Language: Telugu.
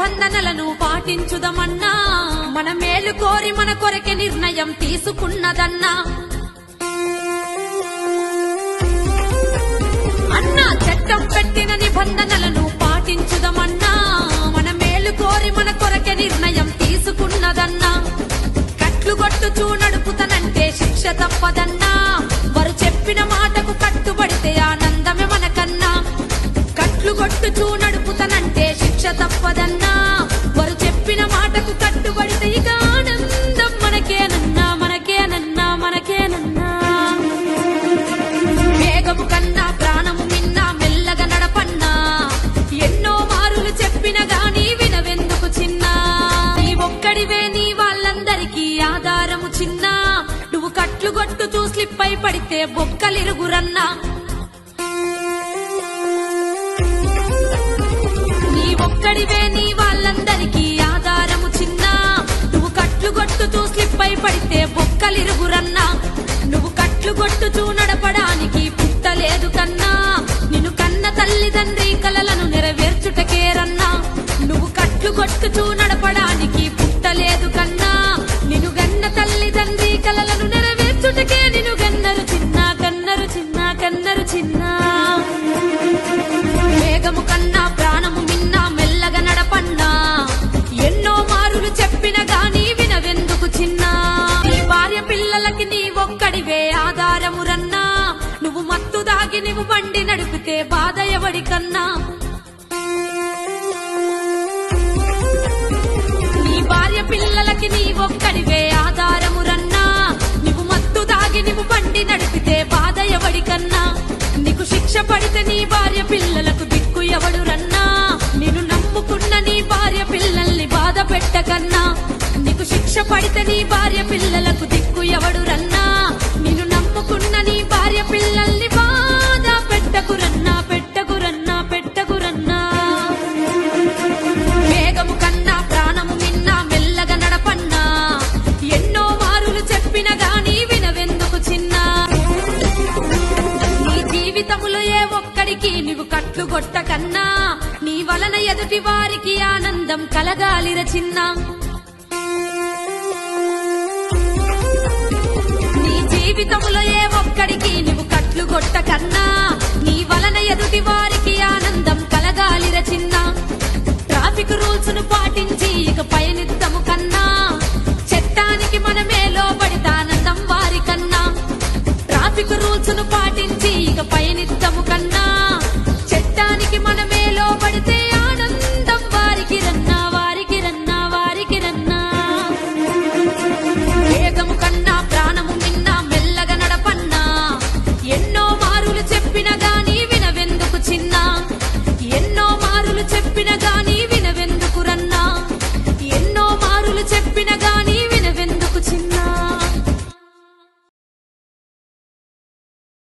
నిబంధనలను పాటించుదమన్నా మన మేలు కోరి మన కొరకే నిర్ణయం తీసుకున్నదన్నా. అన్నా చట్టం పెట్టిన నిబంధనలను పాటించుదమన్నా మన మేలు కోరి మన కొరకే నిర్ణయం తీసుకున్నదన్నా. కట్లు కొట్టుచూ నడుపుతనంటే శిక్ష తప్పదన్నా. వాళ్ళందరికీ ఆధారము చిన్నా. నువ్వు కట్లు కొట్టుచూ స్లిప్ అయి పడితే బొక్కలిరుగురన్నా. నీ ఒక్కడివే నీ వాళ్ళందరికీ ఆధారము చిన్నా. నువ్వు కట్లు కొట్టుచూ స్లిప్ అయి పడితే బొక్కలిరుగురన్నా. నువ్వు మత్తు దాగి నువ్వు బండి నడిపితే బాధ ఎవడి కన్నా నీ భార్య పిల్లలకి నీ ఒక్కడివే ఆధారము రన్నా నువ్వు మత్తు దాగి నువ్వు బండి నడిపితే బాధ ఎవడి కన్నా నీకు శిక్ష పడితే నీ భార్య పిల్లలు కట్లు గొట్ట కన్నా నీ వలన ఎదుటి వారికి ఆనందం కలగాలిర చిన్న. నీ జీవితంలో ఏ ఒక్కడికి నీవు కట్లు కొట్టకన్నా నీ వలన ఎదుటి వారి